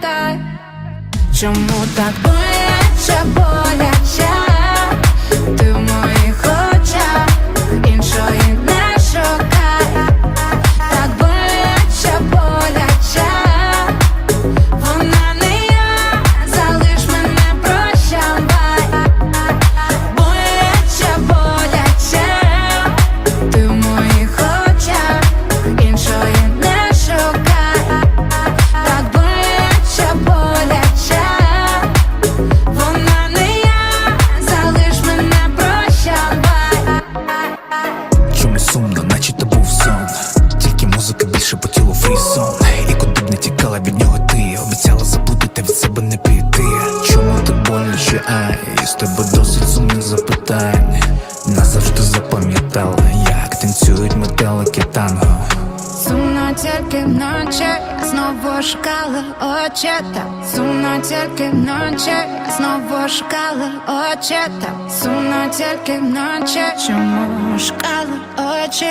пам'ятай, чому так боляче, боляче? Ай, з тебе досить сумних запитань. Назавжди запам'ятала, як танцюють метелики танго. Сумно тільки вночі, знову шукали очі так Сумно тільки вночі, знову шукали очі так Сумно тільки вночі, чому шукали очі?